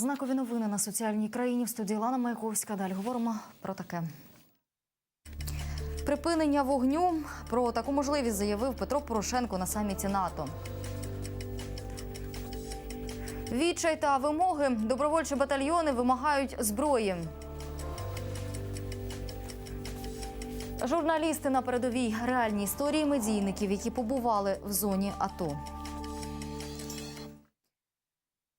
знакові новини на соціальній країні в студії Лана Маяковська. Далі говоримо про таке. Припинення вогню про таку можливість заявив Петро Порошенко на саміті НАТО. Відчай та вимоги добровольчі батальйони вимагають зброї. Журналісти на передовій реальні історії медійників, які побували в зоні АТО.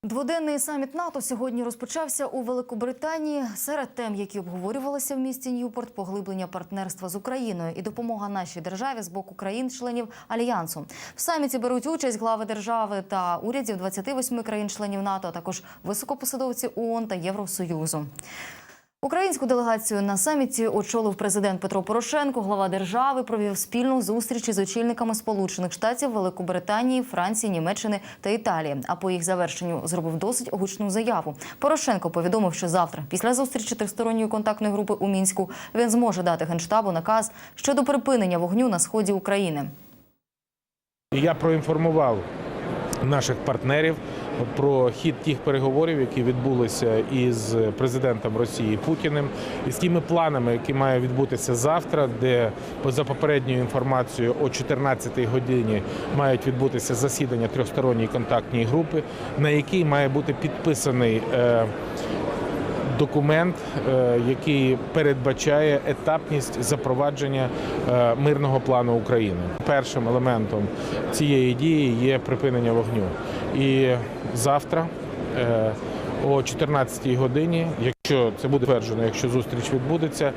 Дводенний саміт НАТО сьогодні розпочався у Великобританії. Серед тем, які обговорювалися в місті Ньюпорт, поглиблення партнерства з Україною і допомога нашій державі з боку країн-членів альянсу. В саміті беруть участь глави держави та урядів 28 країн-членів НАТО, а також високопосадовці ООН та Євросоюзу. Українську делегацію на саміті очолив президент Петро Порошенко. Глава держави провів спільну зустріч із очільниками Сполучених Штатів, Великобританії, Франції, Німеччини та Італії. А по їх завершенню зробив досить гучну заяву. Порошенко повідомив, що завтра, після зустрічі тристоронньої контактної групи у мінську, він зможе дати генштабу наказ щодо припинення вогню на сході України. Я проінформував наших партнерів про хід тих переговорів, які відбулися із президентом Росії Путіним, і з тими планами, які мають відбутися завтра, де за попередньою інформацією о 14-й годині мають відбутися засідання трьохсторонньої контактної групи, на якій має бути підписаний. е, Документ, е, який передбачає етапність запровадження е, мирного плану України. Першим елементом цієї дії є припинення вогню. І завтра е, о 14-й годині, якщо це буде тверджено, якщо зустріч відбудеться,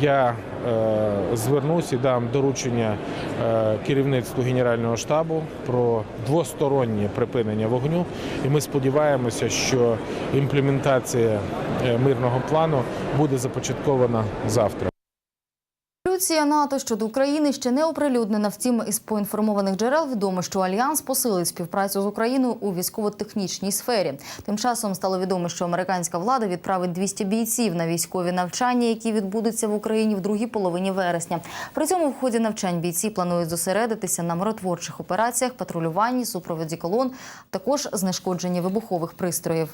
я е, звернусь і дам доручення е, керівництву Генерального штабу про двостороннє припинення вогню. І ми сподіваємося, що імплементація мирного плану буде започаткована завтра. Резолюція НАТО щодо України ще не оприлюднена. Втім, із поінформованих джерел відомо, що альянс посилить співпрацю з Україною у військово-технічній сфері. Тим часом стало відомо, що американська влада відправить 200 бійців на військові навчання, які відбудуться в Україні в другій половині вересня. При цьому в ході навчань бійці планують зосередитися на миротворчих операціях, патрулюванні, супроводі колон, також знешкодженні вибухових пристроїв.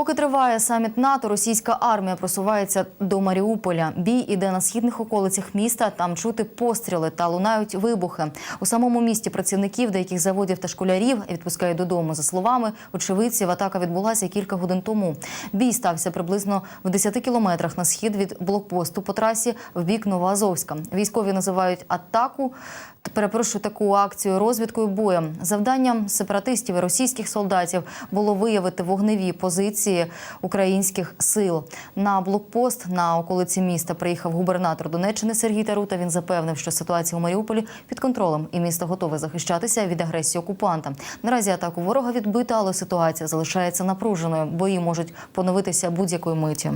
Поки триває саміт НАТО, російська армія просувається до Маріуполя. Бій іде на східних околицях міста. Там чути постріли та лунають вибухи. У самому місті працівників деяких заводів та школярів відпускають додому. За словами очевидців, атака відбулася кілька годин тому. Бій стався приблизно в 10 кілометрах на схід від блокпосту по трасі в бік Новоазовська. Військові називають атаку. Перепрошую таку акцію розвідкою боєм. Завданням сепаратистів і російських солдатів було виявити вогневі позиції українських сил. На блокпост на околиці міста приїхав губернатор Донеччини Сергій Тарута. Він запевнив, що ситуація у Маріуполі під контролем, і місто готове захищатися від агресії окупанта. Наразі атаку ворога відбита, але ситуація залишається напруженою. Бої можуть поновитися будь-якої миті.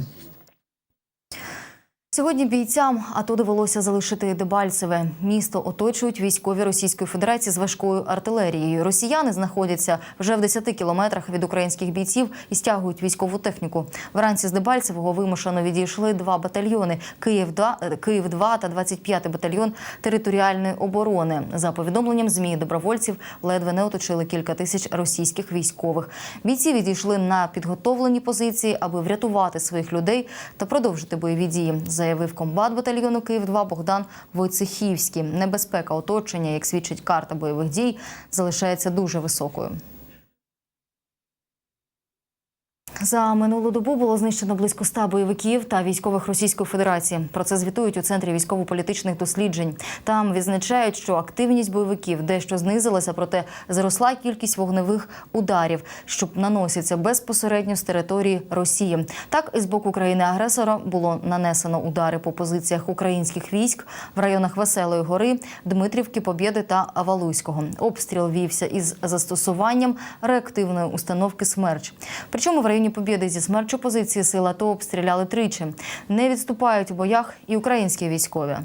Сьогодні бійцям АТО довелося залишити Дебальцеве. Місто оточують військові Російської Федерації з важкою артилерією. Росіяни знаходяться вже в 10 кілометрах від українських бійців і стягують військову техніку. Вранці з Дебальцевого вимушено відійшли два батальйони: Київ 2 Київ 2 та 25-й батальйон територіальної оборони. За повідомленням змі добровольців ледве не оточили кілька тисяч російських військових. Бійці відійшли на підготовлені позиції, аби врятувати своїх людей та продовжити бойові дії заявив комбат батальйону Київ 2 Богдан Войцехівський. Небезпека оточення, як свідчить карта бойових дій, залишається дуже високою. За минулу добу було знищено близько 100 бойовиків та військових Російської Федерації. Про це звітують у центрі військово-політичних досліджень. Там відзначають, що активність бойовиків дещо знизилася, проте зросла кількість вогневих ударів, що наносяться безпосередньо з території Росії. Так і з боку країни-агресора було нанесено удари по позиціях українських військ в районах Веселої гори, Дмитрівки, Побєди та Авалуйського. Обстріл вівся із застосуванням реактивної установки «Смерч». Причому в районі Побєди зі смерчу позиції сил АТО обстріляли тричі. Не відступають у боях і українські військові.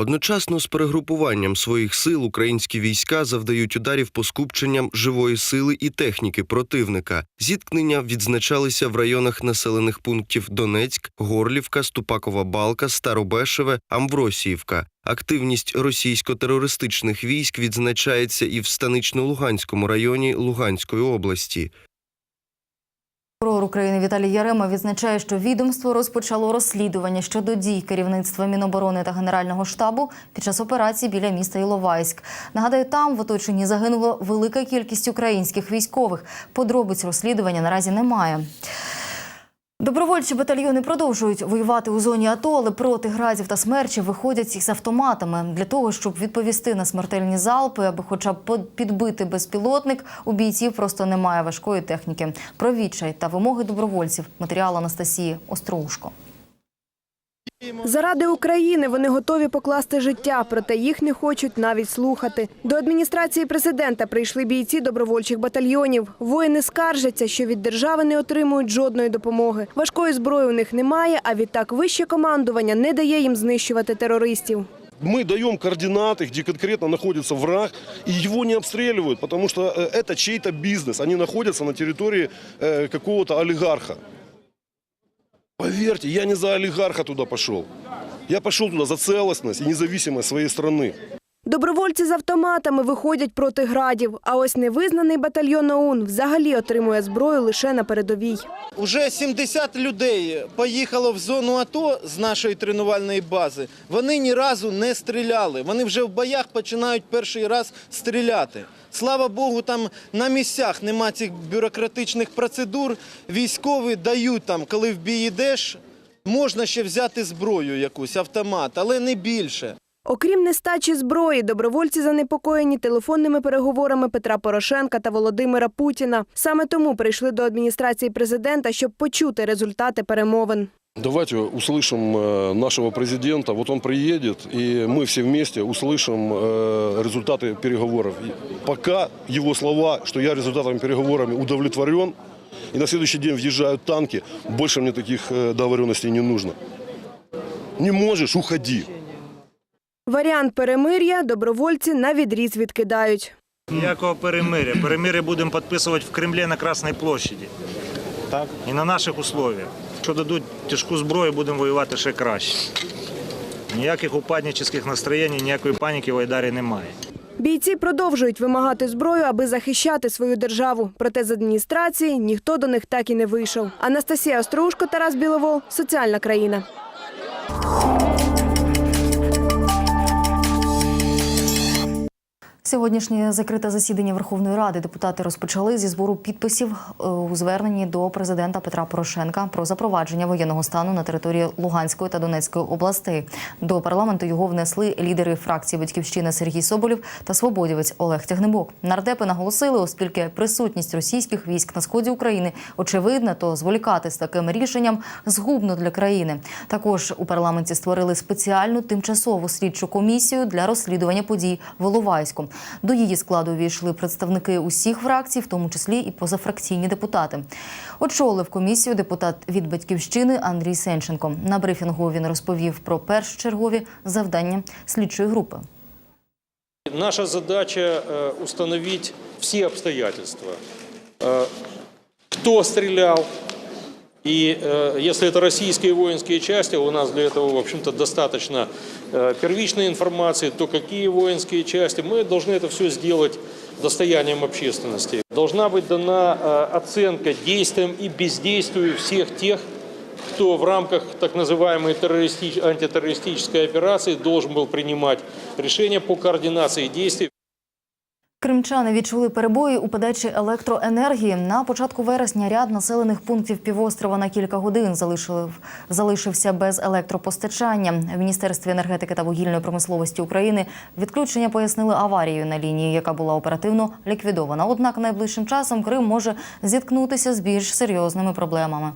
Одночасно з перегрупуванням своїх сил українські війська завдають ударів по скупченням живої сили і техніки противника. Зіткнення відзначалися в районах населених пунктів Донецьк, Горлівка, Ступакова Балка, Старобешеве, Амвросіївка. Активність російсько-терористичних військ відзначається і в станично-Луганському районі Луганської області. Прокурор України Віталій Ярема відзначає, що відомство розпочало розслідування щодо дій керівництва Міноборони та Генерального штабу під час операції біля міста Іловайськ. Нагадаю, там в оточенні загинула велика кількість українських військових. Подробиць розслідування наразі немає. Добровольчі батальйони продовжують воювати у зоні АТО, але проти градів та смерчів виходять із автоматами для того, щоб відповісти на смертельні залпи, аби хоча б підбити безпілотник. У бійців просто немає важкої техніки. Про відчай та вимоги добровольців. Матеріал Анастасії Остроушко. Заради України вони готові покласти життя, проте їх не хочуть навіть слухати. До адміністрації президента прийшли бійці добровольчих батальйонів. Воїни скаржаться, що від держави не отримують жодної допомоги. Важкої зброї у них немає, а відтак вище командування не дає їм знищувати терористів. Мы даем координаты, где конкретно находится враг, и его не обстреливают, потому что э, это чей-то бизнес. Они находятся на территории э, какого-то олигарха. Поверьте, я не за олигарха туда пошел. Я пошел туда за целостность и независимость своей страны. Добровольці з автоматами виходять проти градів, а ось невизнаний батальйон ОУН взагалі отримує зброю лише на передовій. Уже 70 людей поїхало в зону АТО з нашої тренувальної бази. Вони ні разу не стріляли. Вони вже в боях починають перший раз стріляти. Слава Богу, там на місцях нема цих бюрократичних процедур. Військові дають там, коли в бій йдеш, можна ще взяти зброю якусь, автомат, але не більше. Окрім нестачі зброї, добровольці занепокоєні телефонними переговорами Петра Порошенка та Володимира Путіна. Саме тому прийшли до адміністрації президента, щоб почути результати перемовин. Давайте услышим э, нашего президента. Вот он приедет, и мы все вместе услышим э, результаты переговоров. И Пока его слова, что я результатами переговорами удовлетворен, и на следующий день въезжают танки, больше мне таких э, договоренностей не нужно. Не можешь, уходи. Варіант перемир'я добровольці на відріз відкидають. Ніякого перемиря. Перемиря будемо підписувати в Кремлі на Красній площаді. Так? І на наших условиях. Якщо дадуть тяжку зброю, будемо воювати ще краще. Ніяких упаднических настроєнь, ніякої паніки в Айдарі немає. Бійці продовжують вимагати зброю, аби захищати свою державу. Проте з адміністрації ніхто до них так і не вийшов. Анастасія Остроушко, Тарас Біловол, соціальна країна. Сьогоднішнє закрите засідання Верховної Ради депутати розпочали зі збору підписів е, у зверненні до президента Петра Порошенка про запровадження воєнного стану на території Луганської та Донецької областей. До парламенту його внесли лідери фракції Батьківщина Сергій Соболєв та свободівець Олег Тягнебок. Нардепи наголосили, оскільки присутність російських військ на сході України очевидна, то зволікати з таким рішенням згубно для країни. Також у парламенті створили спеціальну тимчасову слідчу комісію для розслідування подій в Іловайську. До її складу увійшли представники усіх фракцій, в тому числі і позафракційні депутати. Очолив комісію депутат від батьківщини Андрій Сенченко. На брифінгу він розповів про першочергові завдання слідчої групи. Наша задача э, установить все обстоятельства. Э, Кто стрелял, и э, если это российские воинские части, у нас для этого, в общем-то, достаточно э, первичной информации, то какие воинские части, мы должны это все сделать достоянием общественности. Должна быть дана э, оценка действиям и бездействию всех тех, кто в рамках так называемой террористич- антитеррористической операции должен был принимать решения по координации действий. Кримчани відчули перебої у подачі електроенергії. На початку вересня ряд населених пунктів півострова на кілька годин залишив, залишився без електропостачання. В Міністерстві енергетики та вугільної промисловості України відключення пояснили аварією на лінії, яка була оперативно ліквідована. Однак найближчим часом Крим може зіткнутися з більш серйозними проблемами.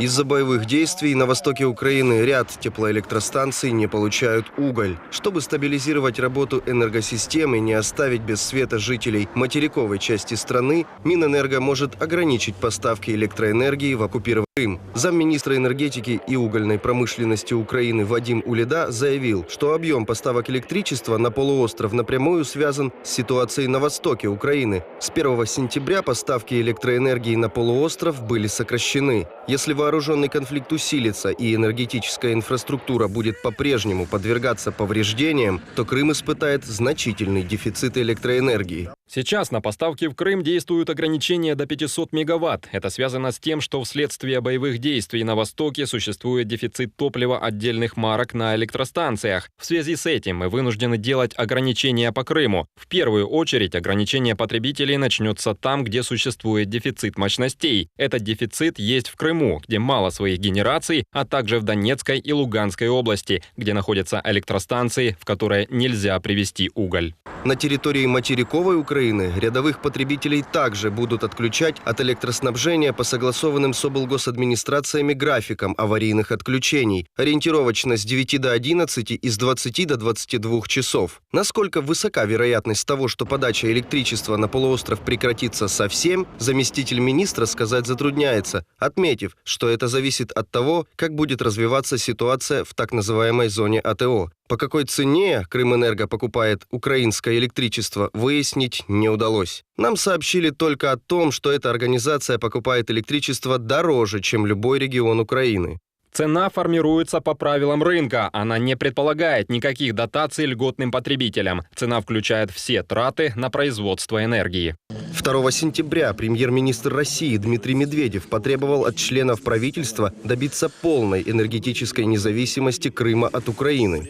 Из-за боевых действий на востоке Украины ряд теплоэлектростанций не получают уголь. Чтобы стабилизировать работу энергосистемы и не оставить без света жителей материковой части страны, Минэнерго может ограничить поставки электроэнергии в оккупированные Крым. Замминистра энергетики и угольной промышленности Украины Вадим Улида заявил, что объем поставок электричества на полуостров напрямую связан с ситуацией на востоке Украины. С 1 сентября поставки электроэнергии на полуостров были сокращены. Если вооруженный конфликт усилится и энергетическая инфраструктура будет по-прежнему подвергаться повреждениям, то Крым испытает значительный дефицит электроэнергии. Сейчас на поставки в Крым действуют ограничения до 500 мегаватт. Это связано с тем, что вследствие боевых действий на Востоке существует дефицит топлива отдельных марок на электростанциях. В связи с этим мы вынуждены делать ограничения по Крыму. В первую очередь ограничение потребителей начнется там, где существует дефицит мощностей. Этот дефицит есть в Крыму, где мало своих генераций, а также в Донецкой и Луганской области, где находятся электростанции, в которые нельзя привезти уголь. На территории материковой Украины рядовых потребителей также будут отключать от электроснабжения по согласованным с облгосадминистрациями графикам аварийных отключений, ориентировочно с 9 до 11 и с 20 до 22 часов. Насколько высока вероятность того, что подача электричества на полуостров прекратится совсем, заместитель министра сказать затрудняется, отметив, что это зависит от того, как будет развиваться ситуация в так называемой зоне АТО. По какой цене Крымэнерго покупает украинское электричество, выяснить не удалось. Нам сообщили только о том, что эта организация покупает электричество дороже, чем любой регион Украины. Цена формируется по правилам рынка. Она не предполагает никаких дотаций льготным потребителям. Цена включает все траты на производство энергии. 2 сентября премьер-министр России Дмитрий Медведев потребовал от членов правительства добиться полной энергетической независимости Крыма от Украины.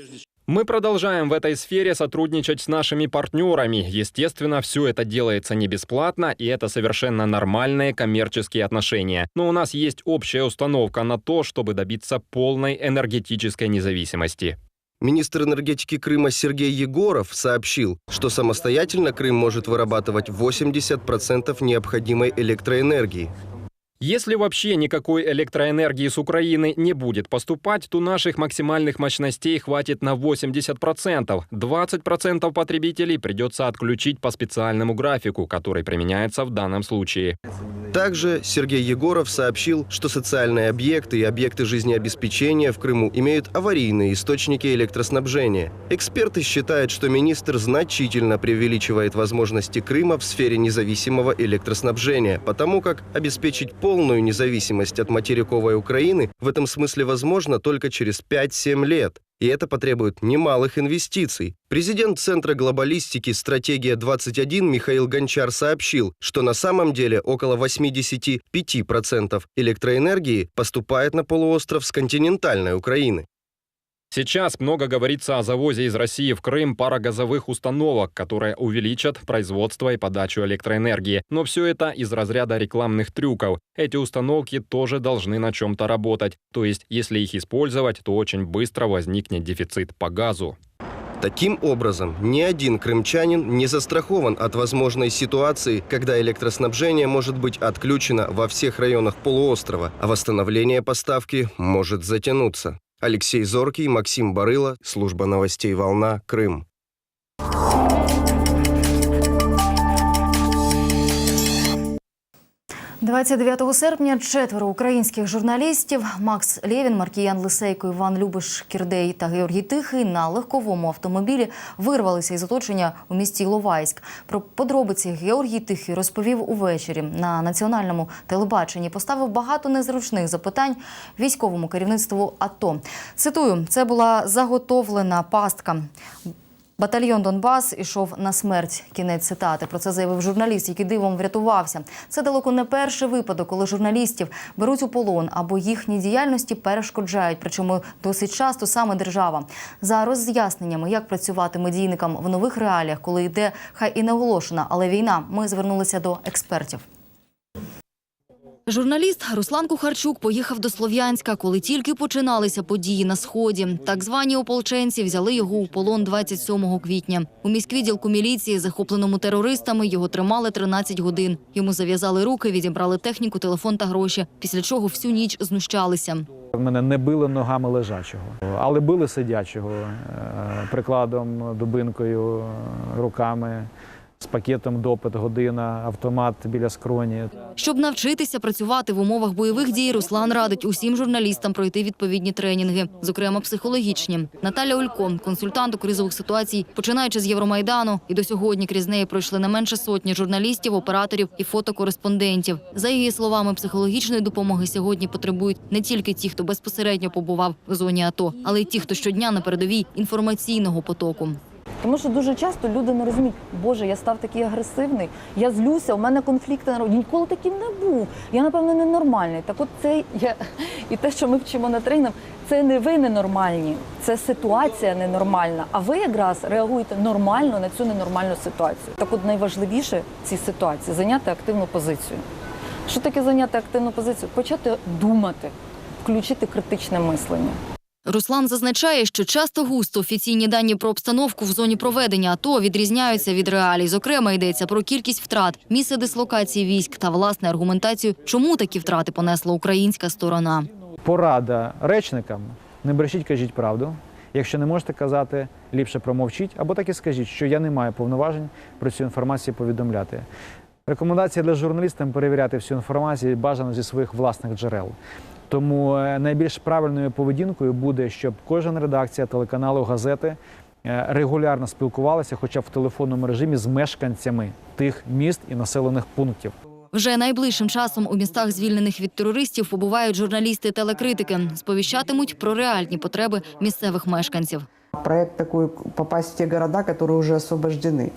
Мы продолжаем в этой сфере сотрудничать с нашими партнерами. Естественно, все это делается не бесплатно, и это совершенно нормальные коммерческие отношения. Но у нас есть общая установка на то, чтобы добиться полной энергетической независимости. Министр энергетики Крыма Сергей Егоров сообщил, что самостоятельно Крым может вырабатывать 80% необходимой электроэнергии. Если вообще никакой электроэнергии с Украины не будет поступать, то наших максимальных мощностей хватит на 80%. 20% потребителей придется отключить по специальному графику, который применяется в данном случае. Также Сергей Егоров сообщил, что социальные объекты и объекты жизнеобеспечения в Крыму имеют аварийные источники электроснабжения. Эксперты считают, что министр значительно преувеличивает возможности Крыма в сфере независимого электроснабжения, потому как обеспечить полную независимость от материковой Украины в этом смысле возможно только через 5-7 лет. И это потребует немалых инвестиций. Президент Центра глобалистики «Стратегия-21» Михаил Гончар сообщил, что на самом деле около 85% электроэнергии поступает на полуостров с континентальной Украины. Сейчас много говорится о завозе из России в Крым парогазовых установок, которые увеличат производство и подачу электроэнергии. Но все это из разряда рекламных трюков. Эти установки тоже должны на чем-то работать. То есть, если их использовать, то очень быстро возникнет дефицит по газу. Таким образом, ни один крымчанин не застрахован от возможной ситуации, когда электроснабжение может быть отключено во всех районах полуострова, а восстановление поставки может затянуться. Алексей Зоркий, Максим Барыла, служба новостей «Волна», Крым. 29 серпня четверо українських журналістів Макс Лєвін, Маркіян Лисейко, Іван Любиш Кірдей та Георгій Тихий на легковому автомобілі вирвалися із оточення у місті Іловайськ. Про подробиці Георгій Тихий розповів увечері на національному телебаченні. Поставив багато незручних запитань військовому керівництву АТО. Цитую: це була заготовлена пастка. Батальйон Донбас ішов на смерть. Кінець цитати. Про це заявив журналіст, який дивом врятувався. Це далеко не перший випадок, коли журналістів беруть у полон або їхній діяльності перешкоджають. Причому досить часто саме держава. За роз'ясненнями, як працювати медійникам в нових реаліях, коли йде хай і не оголошена, але війна. Ми звернулися до експертів. Журналіст Руслан Кухарчук поїхав до Слов'янська, коли тільки починалися події на сході. Так звані ополченці взяли його у полон 27 квітня. У міськвідділку міліції, захопленому терористами, його тримали 13 годин. Йому зав'язали руки, відібрали техніку, телефон та гроші. Після чого всю ніч знущалися. Мене не били ногами лежачого, але били сидячого е, прикладом, дубинкою, руками. З пакетом допит, година, автомат біля скроні. Щоб навчитися працювати в умовах бойових дій, Руслан радить усім журналістам пройти відповідні тренінги, зокрема психологічні. Наталя Олько, консультант у кризових ситуацій, починаючи з Євромайдану, і до сьогодні крізь неї пройшли не менше сотні журналістів, операторів і фотокореспондентів. За її словами, психологічної допомоги сьогодні потребують не тільки ті, хто безпосередньо побував в зоні АТО, але й ті, хто щодня на передовій інформаційного потоку. Тому що дуже часто люди не розуміють, Боже, я став такий агресивний, я злюся, у мене конфлікти на роботі. Ніколи таким не був. Я, напевно, ненормальний. Так от це я і те, що ми вчимо на тренінгах, це не ви ненормальні, це ситуація ненормальна. А ви якраз реагуєте нормально на цю ненормальну ситуацію. Так от найважливіше в цій ситуації зайняти активну позицію. Що таке зайняти активну позицію? Почати думати, включити критичне мислення. Руслан зазначає, що часто густо офіційні дані про обстановку в зоні проведення АТО відрізняються від реалій. Зокрема, йдеться про кількість втрат, місце дислокації військ та власне аргументацію, чому такі втрати понесла українська сторона. Порада речникам: не брешіть, кажіть правду. Якщо не можете казати, ліпше промовчіть, або так і скажіть, що я не маю повноважень про цю інформацію повідомляти. Рекомендація для журналістам перевіряти всю інформацію бажано зі своїх власних джерел. Тому е, найбільш правильною поведінкою буде, щоб кожна редакція телеканалу газети е, регулярно спілкувалася, хоча б в телефонному режимі, з мешканцями тих міст і населених пунктів. Вже найближчим часом у містах, звільнених від терористів, побувають журналісти і телекритики, сповіщатимуть про реальні потреби місцевих мешканців. Проект такой попасть в те города, которые уже освобождены,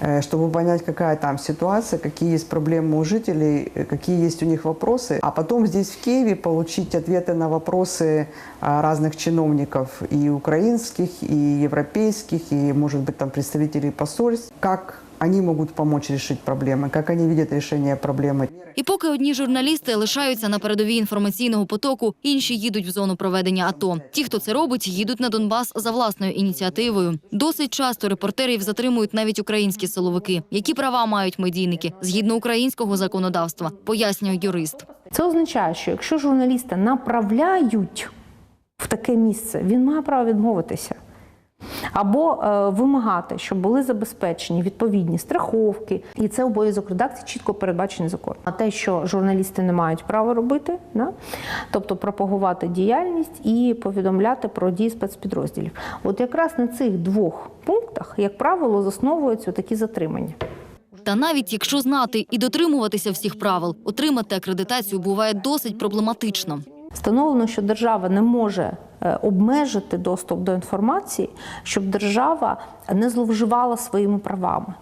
э, чтобы понять, какая там ситуация, какие есть проблемы у жителей, э, какие есть у них вопросы, а потом здесь в Киеве получить ответы на вопросы а, разных чиновников и украинских, и европейских, и, может быть, там представителей посольств, как они могут помочь решить проблемы, как они видят решение проблемы. І поки одні журналісти лишаються на передовій інформаційного потоку, інші їдуть в зону проведення АТО. Ті, хто це робить, їдуть на Донбас за власною ініціативою. Досить часто репортерів затримують навіть українські силовики. Які права мають медійники згідно українського законодавства, пояснює юрист. Це означає, що якщо журналіста направляють в таке місце, він має право відмовитися. Або е, вимагати, щоб були забезпечені відповідні страховки, і це обов'язок редакції чітко передбачений закон. А те, що журналісти не мають права робити, да? тобто пропагувати діяльність і повідомляти про дії спецпідрозділів. От якраз на цих двох пунктах, як правило, засновуються такі затримання. Та навіть якщо знати і дотримуватися всіх правил, отримати акредитацію буває досить проблематично. Встановлено, що держава не може е, обмежити доступ до інформації, щоб держава не зловживала своїми правами.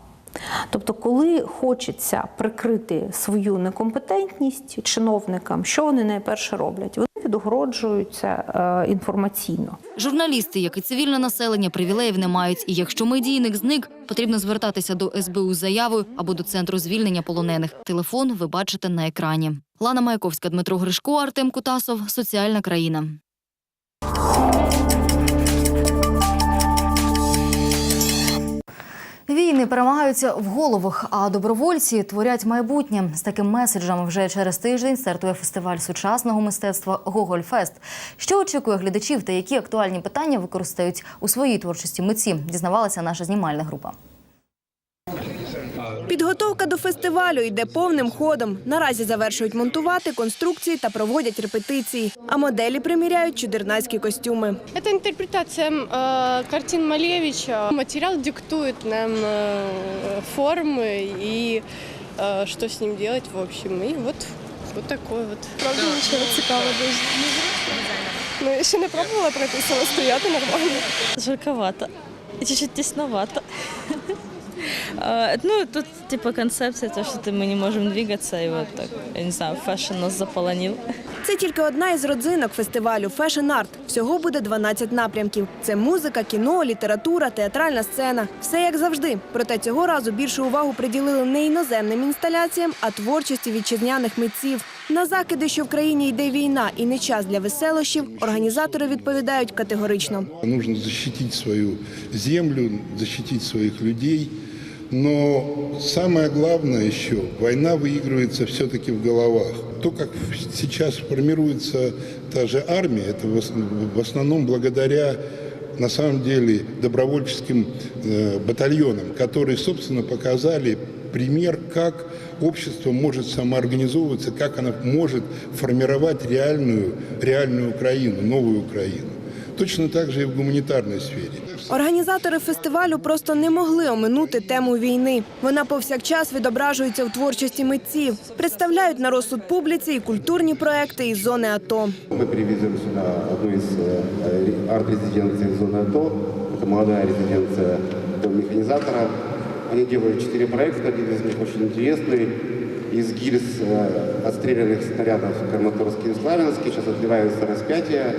Тобто, коли хочеться прикрити свою некомпетентність чиновникам, що вони найперше роблять? Вони відгороджуються е, інформаційно. Журналісти, як і цивільне населення, привілеїв не мають. І якщо медійник зник, потрібно звертатися до СБУ з заявою або до центру звільнення полонених. Телефон ви бачите на екрані. Лана Маяковська, Дмитро Гришко, Артем Кутасов. Соціальна країна. Війни перемагаються в головах, а добровольці творять майбутнє. З таким меседжем вже через тиждень стартує фестиваль сучасного мистецтва Гогольфест. Що очікує глядачів та які актуальні питання використають у своїй творчості митці, дізнавалася наша знімальна група. Підготовка до фестивалю йде повним ходом. Наразі завершують монтувати конструкції та проводять репетиції. А моделі приміряють чудернацькі костюми. Это интерпретация э, картин Малевича. Материал диктует нам э, формы и э, что с ним делать, в общем. И вот, вот такой вот. Правда, нічого цікавого дуже. Ну, я ще не пробувала пройти самостоятельно нормально. Жарковато. И чуть-чуть тесновато. А, Ну, тут типа концепция, то, что ты- мы не можем двигаться, и вот так, я не знаю, фэшн нас заполонил. Це тільки одна із родзинок фестивалю Fashion Art. Всього буде 12 напрямків. Це музика, кіно, література, театральна сцена. Все як завжди. Проте цього разу більшу увагу приділили не іноземним інсталяціям, а творчості вітчизняних митців. На закиди, що в країні йде війна і не час для веселощів, організатори відповідають категорично. Нужно защитить свою землю, защитить своих людей. Но самое главное еще, война выигрывается все-таки в головах. То, как сейчас формируется та же армия, это в ос- в основном благодаря на самом деле добровольческим э, батальоном, которые, собственно, показали пример, как общество может самоорганизовываться, как оно может формировать реальную, реальную Украину, новую Украину. Точно так же и в гуманитарной сфере. Організатори фестивалю просто не могли оминути тему війни. Вона повсякчас відображується в творчості митців, представляють на розсуд публіці і культурні проекти із зони АТО. Мы привезем сюда одну из э, арт-резиденций зоны АТО. Это молодая резиденция дом механизатора. Они делают четыре проекта, один из них очень интересный. Из гильз э, отстрелянных снарядов Краматорский и Славянский сейчас отливаются распятия.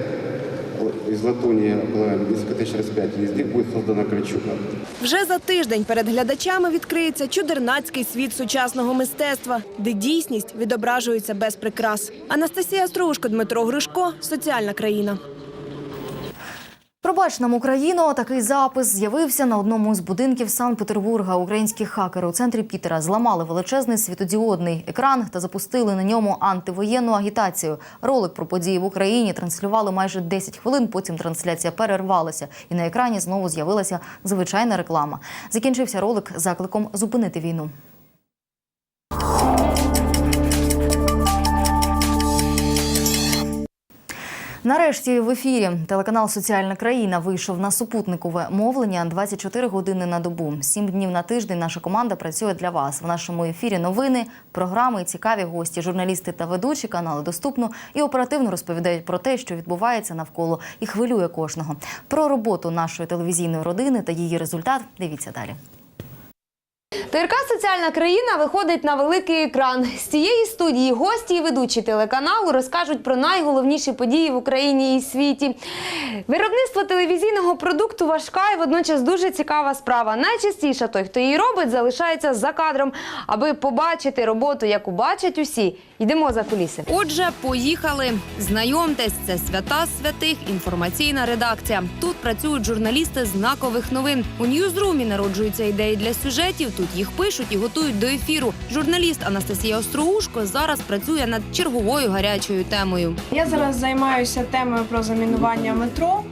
Из латуни була несколько через п'ять їздів, будет создана кольчуга. Вже за тиждень перед глядачами відкриється чудернацький світ сучасного мистецтва, де дійсність відображується без прикрас. Анастасія Стружко, Дмитро Гришко, соціальна країна. Пробач нам Україну. Такий запис з'явився на одному з будинків Санкт-Петербурга. Українські хакери у центрі Пітера зламали величезний світодіодний екран та запустили на ньому антивоєнну агітацію. Ролик про події в Україні транслювали майже 10 хвилин. Потім трансляція перервалася, і на екрані знову з'явилася звичайна реклама. Закінчився ролик закликом зупинити війну. Нарешті в ефірі телеканал Соціальна країна вийшов на супутникове мовлення 24 години на добу. Сім днів на тиждень наша команда працює для вас. В нашому ефірі новини, програми, цікаві гості, журналісти та ведучі канали доступно і оперативно розповідають про те, що відбувається навколо і хвилює кожного. Про роботу нашої телевізійної родини та її результат. Дивіться далі. ТРК Соціальна країна виходить на великий екран. З цієї студії гості і ведучі телеканалу розкажуть про найголовніші події в Україні і світі. Виробництво телевізійного продукту важка і водночас дуже цікава справа. Найчастіше той, хто її робить, залишається за кадром, аби побачити роботу, яку бачать усі. Йдемо за куліси. Отже, поїхали. Знайомтесь, це свята святих інформаційна редакція. Тут працюють журналісти знакових новин. У ньюзрумі народжуються ідеї для сюжетів. Тут їх пишуть і готують до ефіру. Журналіст Анастасія Остроушко зараз працює над черговою гарячою темою. Я зараз займаюся темою про замінування метро.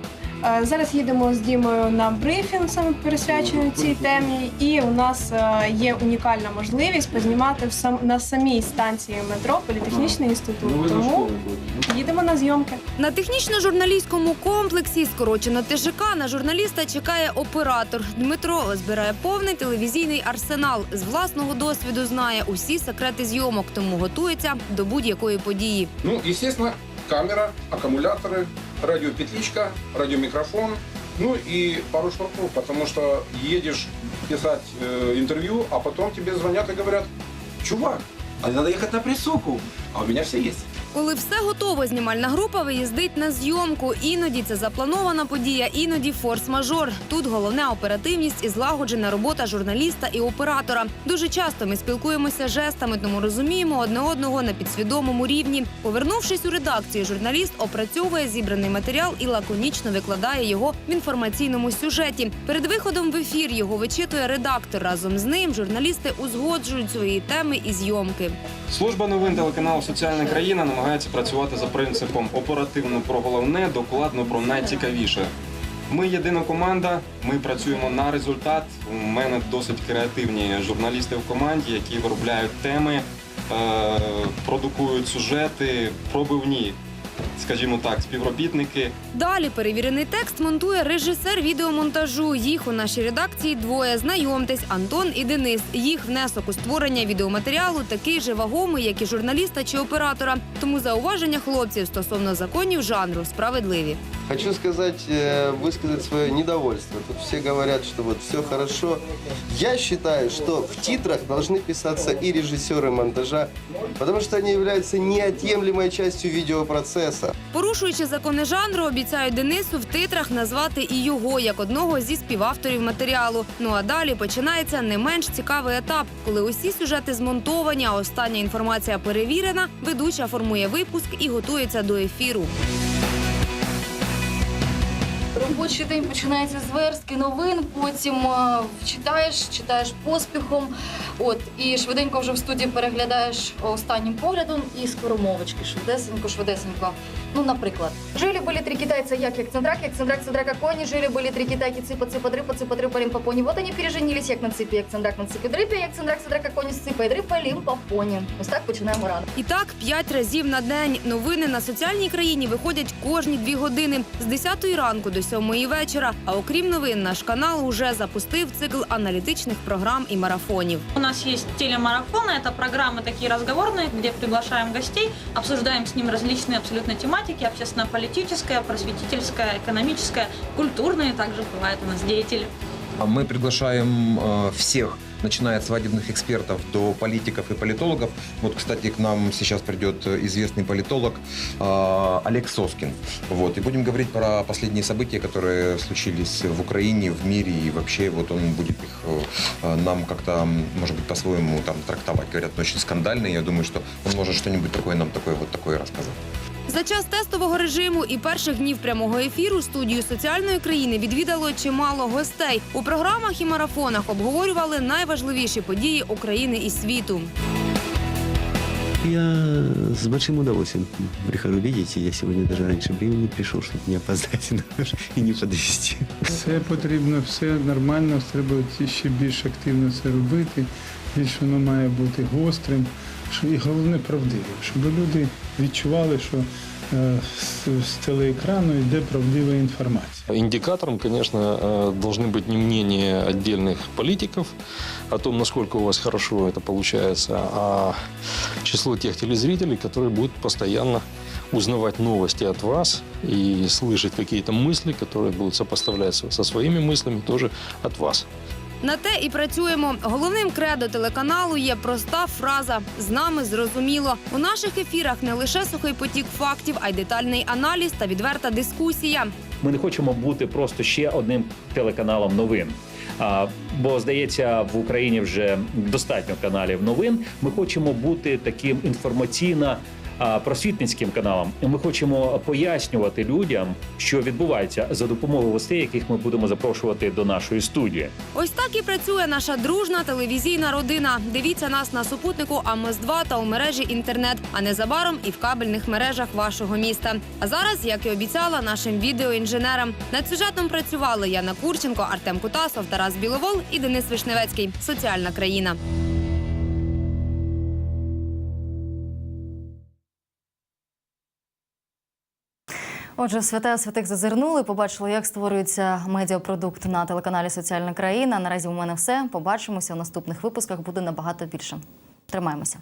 Е, Зараз їдемо з Дімою на брифінг, саме присвячений цій темі, і у нас е, є унікальна можливість познімати в сам на самій станції метро Політехнічний інститут. Тому їдемо на зйомки. На технічно-журналістському комплексі, скорочено ТЖК, на журналіста чекає оператор. Дмитро збирає повний телевізійний арсенал. З власного досвіду знає усі секрети зйомок, тому готується до будь-якої події. Ну, естественно, камера, аккумуляторы, радиопетличка, радиомикрофон, ну и пару шнурков, потому что едешь писать э, интервью, а потом тебе звонят и говорят, чувак, а надо ехать на присылку, а у меня все есть. Коли все готово, знімальна група виїздить на зйомку. Іноді це запланована подія, іноді форс-мажор. Тут головне оперативність і злагоджена робота журналіста і оператора. Дуже часто ми спілкуємося жестами, тому розуміємо одне одного на підсвідомому рівні. Повернувшись у редакцію, журналіст опрацьовує зібраний матеріал і лаконічно викладає його в інформаційному сюжеті. Перед виходом в ефір його вичитує редактор. Разом з ним журналісти узгоджують свої теми і зйомки. Служба новин телеканалу Соціальна країна намагається працювати за принципом оперативно про головне, докладно про найцікавіше. Ми єдина команда, ми працюємо на результат. У мене досить креативні журналісти в команді, які виробляють теми, е, продукують сюжети, пробивні, скажімо так, співробітники. Далі перевірений текст монтує режисер відеомонтажу. Їх у нашій редакції двоє. Знайомтесь, Антон і Денис. Їх внесок у створення відеоматеріалу такий же вагомий, як і журналіста чи оператора. Тому зауваження хлопців стосовно законів жанру справедливі. Хочу сказать, э, высказать свое недовольство. Тут все говорят, что вот все хорошо. Я считаю, что в титрах должны писаться и режиссеры монтажа, потому что они являются неотъемлемой частью видеопроцесса. Порушуючи закони жанру, обіцяють Денису в титрах назвати і його як одного зі співавторів матеріалу. Ну а далі починається не менш цікавий етап, коли усі сюжети змонтовані, а остання інформація перевірена. Ведуча формує випуск і готується до ефіру. робочий день починається з верстки новин, потім е, читаєш, читаєш поспіхом. От і швиденько вже в студії переглядаєш останнім поглядом і скоромовочки. Швидесенько, швидесенько. Ну, наприклад, жили були три китайця, як як цендрак, як цендрак, цендрак, коні. Жили були три китайки, ципа, ципа, дрипа, ципа, дрипа, лім, поні. Вот вони переженілись, як на ципі, як цендрак на ципі, дрипі, як цендрак, цендрак, коні, ципа, і дрипа, лім, поні. Ось так починаємо ранок. І так, п'ять разів на день новини на соціальній країні виходять кожні дві години з 10 ранку до 7 вечора. А окрім новин, наш канал уже запустив цикл аналітичних програм і марафонів. У нас есть телемарафоны, это программы такие разговорные, где приглашаем гостей, обсуждаем с ним различные абсолютно тематики, Общественно-политическая, просветительская, экономическая, культурные, также бывают у нас деятели. Мы приглашаем э, всех, начиная от свадебных экспертов до политиков и политологов. Вот, кстати, к нам сейчас придет известный политолог э, Олег Соскин. Вот, и будем говорить про последние события, которые случились в Украине, в мире, и вообще вот он будет их э, нам как-то, может быть, по-своему там трактовать. Говорят, очень скандальный, я думаю, что он может что-нибудь такое нам такое вот такое рассказать. За час тестового режиму і перших днів прямого ефіру студію соціальної країни відвідало чимало гостей. У програмах і марафонах обговорювали найважливіші події України і світу. Я с большим удовольствием прихожу, видите, я сегодня даже раньше времени пришел, чтобы не опоздать и не подвести. Все потрібно, все нормально, треба ще більш активно це робити. Більш воно має бути гострим, і головне правдивим, щоб люди відчували, що е, з, з телеекрану йде правдива інформація. Индикатором, конечно, э, должны быть не мнения отдельных политиков о том, насколько у вас хорошо это получается, а число тех телезрителей, которые будут постоянно узнавать новости от вас и слышать какие-то мысли, которые будут сопоставляться со своими мыслями тоже от вас. На те і працюємо. Головним кредо телеканалу є проста фраза з нами зрозуміло. У наших ефірах не лише сухий потік фактів, а й детальний аналіз та відверта дискусія. Ми не хочемо бути просто ще одним телеканалом новин. Бо здається, в Україні вже достатньо каналів новин. Ми хочемо бути таким інформаційно просвітницьким каналом. І Ми хочемо пояснювати людям, що відбувається за допомогою гостей, яких ми будемо запрошувати до нашої студії. Ось так і працює наша дружна телевізійна родина. Дивіться нас на супутнику АМС 2 та у мережі інтернет, а незабаром і в кабельних мережах вашого міста. А зараз, як і обіцяла нашим відеоінженерам, над сюжетом працювали Яна Курченко, Артем Кутасов, Тарас Біловол і Денис Вишневецький. Соціальна країна. Отже, святе святих зазирнули. Побачили, як створюється медіапродукт на телеканалі Соціальна країна. Наразі у мене все. Побачимося у наступних випусках. Буде набагато більше. Тримаємося.